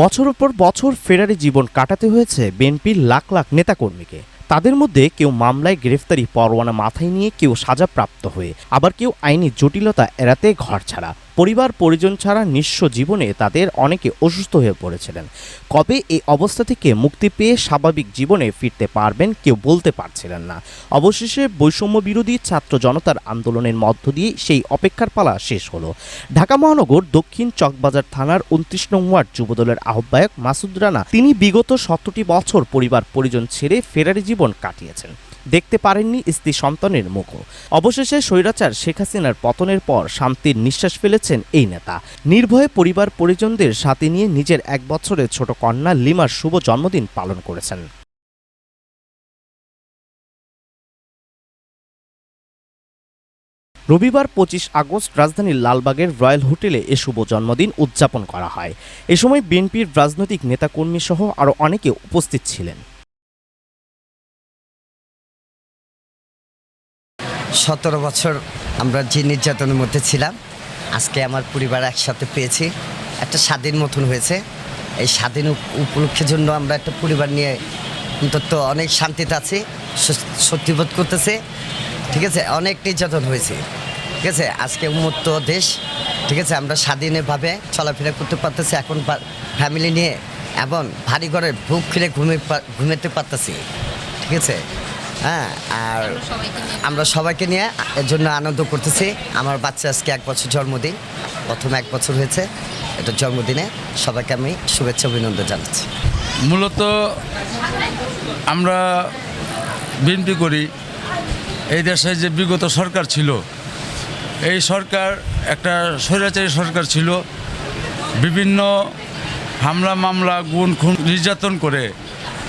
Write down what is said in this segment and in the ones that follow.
বছরের পর বছর ফেরারি জীবন কাটাতে হয়েছে বিএনপির লাখ লাখ নেতাকর্মীকে। তাদের মধ্যে কেউ মামলায় গ্রেফতারি পরোয়ানা মাথায় নিয়ে কেউ সাজাপ্রাপ্ত হয়ে, আবার কেউ আইনি জটিলতা এড়াতে ঘর ছাড়া। পরিবার, পরিজন ছাড়া নিঃস্ব জীবনে তাদের অনেকে অসুস্থ হয়ে পড়েছিলেন। কবে এই অবস্থা থেকে মুক্তি পেয়ে স্বাভাবিক জীবনে ফিরতে পারবেন কেউ বলতে পারছিলেন না। অবশেষে বৈষম্য বিরোধী ছাত্র জনতার আন্দোলনের মধ্য দিয়ে সেই অপেক্ষার পালা শেষ হলো। ঢাকা মহানগর দক্ষিণ চকবাজার থানার উনত্রিশ নং ওয়ার্ড যুবদলের আহ্বায়ক মাসুদ রানা, তিনি বিগত সতেরোটি বছর পরিবার, পরিজন ছেড়ে ফেরারি জীবন কাটিয়েছেন। দেখতে পারেননি স্ত্রী সন্তানের মুখও। অবশেষে স্বৈরাচার শেখ হাসিনার পতনের পর শান্তির নিঃশ্বাস ফেলেছেন এই নেতা। নির্ভয়ে পরিবার পরিজনদের সাথে নিয়ে নিজের এক বছরের ছোট কন্যা লিমার শুভ জন্মদিন পালন করেছেন। রবিবার পঁচিশ আগস্ট রাজধানীর লালবাগের রয়্যাল হোটেলে এ শুভ জন্মদিন উদযাপন করা হয়। এ সময় বিএনপির রাজনৈতিক নেতাকর্মী সহ আরও অনেকে উপস্থিত ছিলেন। সতেরো বছর আমরা যে নির্যাতনের মধ্যে ছিলাম, আজকে আমার পরিবার একসাথে পেয়েছি। একটা স্বাধীন মতন হয়েছে। এই স্বাধীন উপলক্ষের জন্য আমরা একটা পরিবার নিয়ে অন্তত অনেক শান্তিতে আছি স- স্বস্তিবোধ করতেছে। ঠিক আছে? অনেক নির্যাতন হয়েছে। ঠিক আছে? আজকে উন্মুক্ত দেশ। ঠিক আছে? আমরা স্বাধীনভাবে চলাফেরা করতে পারতেছি। এখন ফ্যামিলি নিয়ে এবং ভারী ঘরে বুক ফিরে ঘুমে ঘুমাতে পারতেছি। ঠিক আছে? হ্যাঁ আর আমরা সবাইকে নিয়ে এর জন্য আনন্দ করতেছি। আমার বাচ্চা আজকে এক বছর জন্মদিন প্রথম এক বছর হয়েছে এটা জন্মদিনে। সবাইকে আমি শুভেচ্ছা অভিনন্দন জানাচ্ছি। মূলত আমরা বিনতি করি এই দেশে যে বিগত সরকার ছিল এই সরকার একটা স্বৈরাচারী সরকার ছিল। বিভিন্ন হামলা মামলা গুণ খুন নির্যাতন করে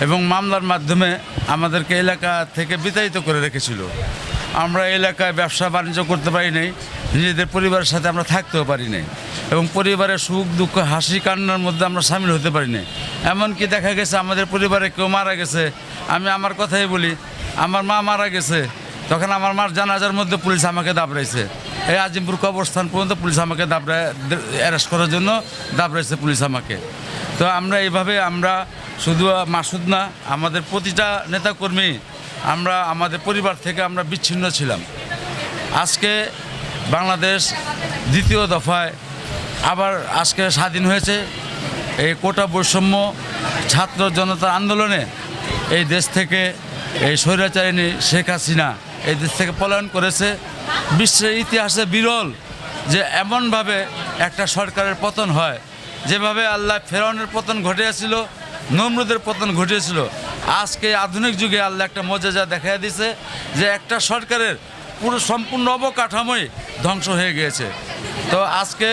এবং মামলার মাধ্যমে আমাদেরকে এলাকা থেকে বিতাড়িত করে রেখেছিল। আমরা এলাকায় ব্যবসা বাণিজ্য করতে পারি নাই, নিজেদের পরিবারের সাথে আমরা থাকতেও পারি নাই এবং পরিবারের সুখ, দুঃখ, হাসি, কান্নার মধ্যে আমরা সামিল হতে পারি নাই। এমনকি দেখা গেছে আমাদের পরিবারে কেউ মারা গেছে, আমি আমার কথাই বলি, আমার মা মারা গেছে, তখন আমার মার জানাজার মধ্যে পুলিশ আমাকে দাবড়াইছে। এই আজিমপুর কবরস্থান পর্যন্ত পুলিশ আমাকে দাবড়ায় অ্যারেস্ট করার জন্য দাবড়াইছে পুলিশ আমাকে। তো আমরা এইভাবে আমরা শুধু মাসুদ না, আমাদের প্রতিটা নেতাকর্মী, আমরা আমাদের পরিবার থেকে আমরা বিচ্ছিন্ন ছিলাম। আজকে বাংলাদেশ দ্বিতীয় দফায় আবার আজকে স্বাধীন হয়েছে। এই কোটা বৈষম্য, ছাত্র জনতার আন্দোলনে এই দেশ থেকে এই স্বৈরাচারিণী শেখ হাসিনা এই দেশ থেকে পলায়ন করেছে। বিশ্বের ইতিহাসে বিরল যে এমনভাবে একটা সরকারের পতন হয়। যেভাবে আল্লাহ ফেরাউনের পতন ঘটিয়েছিল নমরুদের পতন ঘটিয়েছিল। আজকে আধুনিক যুগে আল্লাহ একটা মজাজা দেখা দিয়েছে যে একটা সরকারের পুরো সম্পূর্ণ অবকাঠামোই ধ্বংস হয়ে গিয়েছে। তো আজকে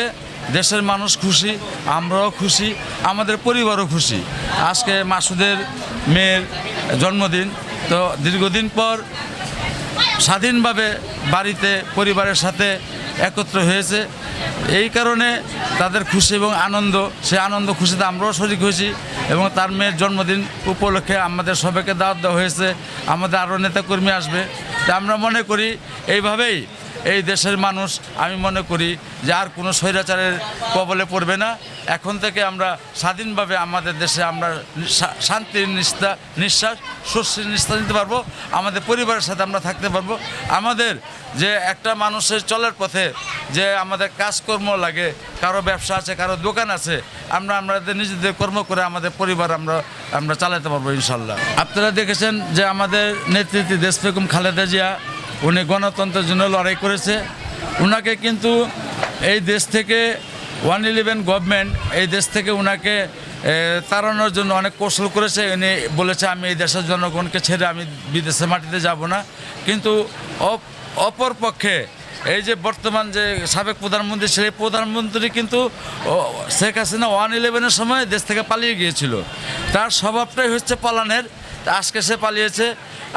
দেশের মানুষ খুশি, আমরাও খুশি, আমাদের পরিবারও খুশি। আজকে মাসুদের মেয়ের জন্মদিন, তো দীর্ঘদিন পর স্বাধীনভাবে বাড়িতে পরিবারের সাথে একত্র হয়েছে। এই কারণে তাদের খুশি এবং আনন্দ, সে আনন্দ খুশিতে আমরাও শরিক হয়েছি। এবং তার মেয়ের জন্মদিন উপলক্ষে আমাদের সবাইকে দাওয়াত দেওয়া হয়েছে। আমাদের আরও নেতাকর্মী আসবে। তা আমরা মনে করি এইভাবেই এই দেশের মানুষ, আমি মনে করি যে আর কোনো স্বৈরাচারের কবলে পড়বে না। এখন থেকে আমরা স্বাধীনভাবে আমাদের দেশে আমরা শান্তির নিষ্ঠা, নিঃশ্বাস স্বস্তির নিঃশ্বাস নিতে পারব। আমাদের পরিবারের সাথে আমরা থাকতে পারব। আমাদের যে একটা মানুষের চলার পথে যে আমাদের কাজকর্ম লাগে, কারও ব্যবসা আছে, কারও দোকান আছে, আমরা আমাদের নিজেদের কর্ম করে আমাদের পরিবার আমরা আমরা চালাতে পারব ইনশাল্লাহ। আপনারা দেখেছেন যে আমাদের নেতৃত্বে দেশ বেগম খালেদা জিয়া উনি গণতন্ত্রের জন্য লড়াই করেছে। ওনাকে কিন্তু এই দেশ থেকে ওয়ান ইলেভেন গভর্নমেন্ট এই দেশ থেকে ওনাকে তাড়ানোর জন্য অনেক কৌশল করেছে। উনি বলেছে, আমি এই দেশের জনগণকে ছেড়ে আমি বিদেশে মাটিতে যাব না। কিন্তু অপ- অপর পক্ষে এই যে বর্তমান যে সাবেক প্রধানমন্ত্রী, সেই প্রধানমন্ত্রী কিন্তু শেখ হাসিনা ওয়ান ইলেভেনের সময় দেশ থেকে পালিয়ে গিয়েছিল। তার স্বভাবটাই হচ্ছে পালানের আজকে সে পালিয়েছে।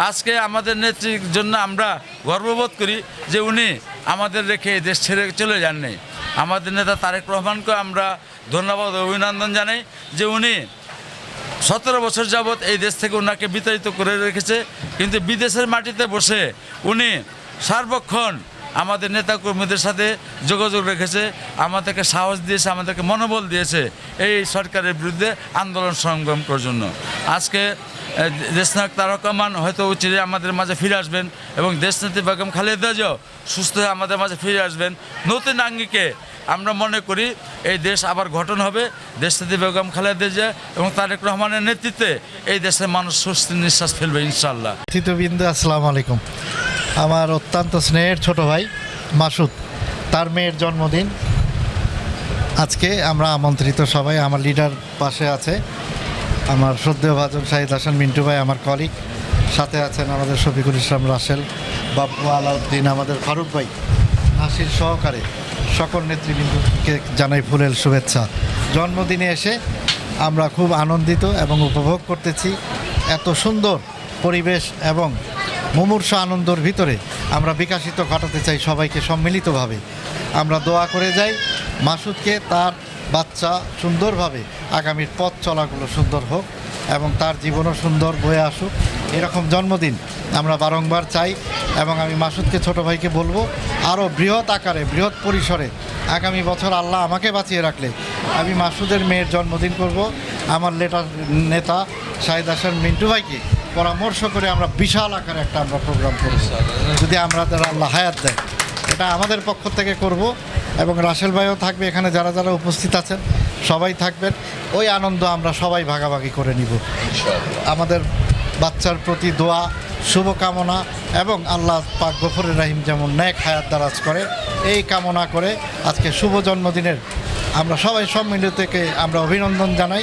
আজকে আমাদের নেত্রীর জন্য আমরা গর্ববোধ করি যে উনি আমাদের রেখে এই দেশ ছেড়ে চলে যাননি। আমাদের নেতা তারেক রহমানকে আমরা ধন্যবাদ অভিনন্দন জানাই যে উনি সতেরো বছর যাবৎ এই দেশ থেকে ওনাকে বিতাড়িত করে রেখেছে। কিন্তু বিদেশের মাটিতে বসে উনি সার্বক্ষণ আমাদের নেতাকর্মীদের সাথে যোগাযোগ রেখেছে আমাদেরকে সাহস দিয়েছে আমাদেরকে মনোবল দিয়েছে এই সরকারের বিরুদ্ধে আন্দোলন সংগ্রাম করার জন্য। আজকে আহ, দেশনায়ক তারকামান হয়তো চিরে আমাদের মাঝে ফিরে আসবেন এবং দেশনেত্রী বেগম খালেদা জিয়াও সুস্থ হয়ে আমাদের মাঝে ফিরে আসবেন। নতুন আঙ্গিকে আমরা মনে করি এই দেশ আবার গঠন হবে। দেশনেত্রী বেগম খালেদা জিয়া এবং তারেক রহমানের নেতৃত্বে এই দেশের মানুষ স্বস্তির নিঃশ্বাস ফেলবে ইনশাল্লাহ আসসালামু আলাইকুম। আমার অত্যন্ত স্নেহের ছোট ভাই মাসুদ, তার মেয়ের জন্মদিন। আজকে আমরা আমন্ত্রিত সবাই, আমার লিডার পাশে আছে আমার শ্রদ্ধেয় ভাজন শাহিদ হাসান, মিন্টু ভাই, আমার কলিগ সাথে আছেন আমাদের শফিকুল ইসলাম রাসেল, বাবু আলাউদ্দিন, আমাদের ফারুক ভাই। নাসির সহকারে সকল নেতৃবৃন্দকে জানাই ফুলের শুভেচ্ছা। জন্মদিনে এসে আমরা খুব আনন্দিত এবং উপভোগ করতেছি। এত সুন্দর পরিবেশ এবং মুমূর্ষ আনন্দর ভিতরে আমরা বিকাশিত ঘটাতে চাই সবাইকে সম্মিলিতভাবে। আমরা দোয়া করে যাই মাসুদকে তার বাচ্চা সুন্দরভাবে আগামীর পথ চলাগুলো সুন্দর হোক এবং তার জীবনও সুন্দর বয়ে আসুক। এরকম জন্মদিন আমরা বারংবার চাই এবং আমি মাসুদকে ছোট ভাইকে বলব, আরও বৃহৎ আকারে, বৃহৎ পরিসরে আগামী বছর আল্লাহ আমাকে বাঁচিয়ে রাখলে আমি মাসুদের মেয়ের জন্মদিন করব। আমার লেটার নেতা শাহিদ হাসান মিন্টু ভাইকে পরামর্শ করে আমরা বিশাল আকারে একটা আমরা প্রোগ্রাম করব। যদি আমরা তারা আল্লাহ হায়াত দেয়। এটা আমাদের পক্ষ থেকে করব এবং রাসেল ভাইও থাকবে এখানে যারা যারা উপস্থিত আছেন সবাই থাকবেন। ওই আনন্দ আমরা সবাই ভাগাভাগি করে নিব। আমাদের বাচ্চার প্রতি দোয়া শুভকামনা এবং আল্লাহ পাক গফরের রাহিম যেমন ন্যাক হায়াত দারাজ করে এই কামনা করে আজকে শুভ জন্মদিনের আমরা সবাই সম্মিলিত থেকে আমরা অভিনন্দন জানাই।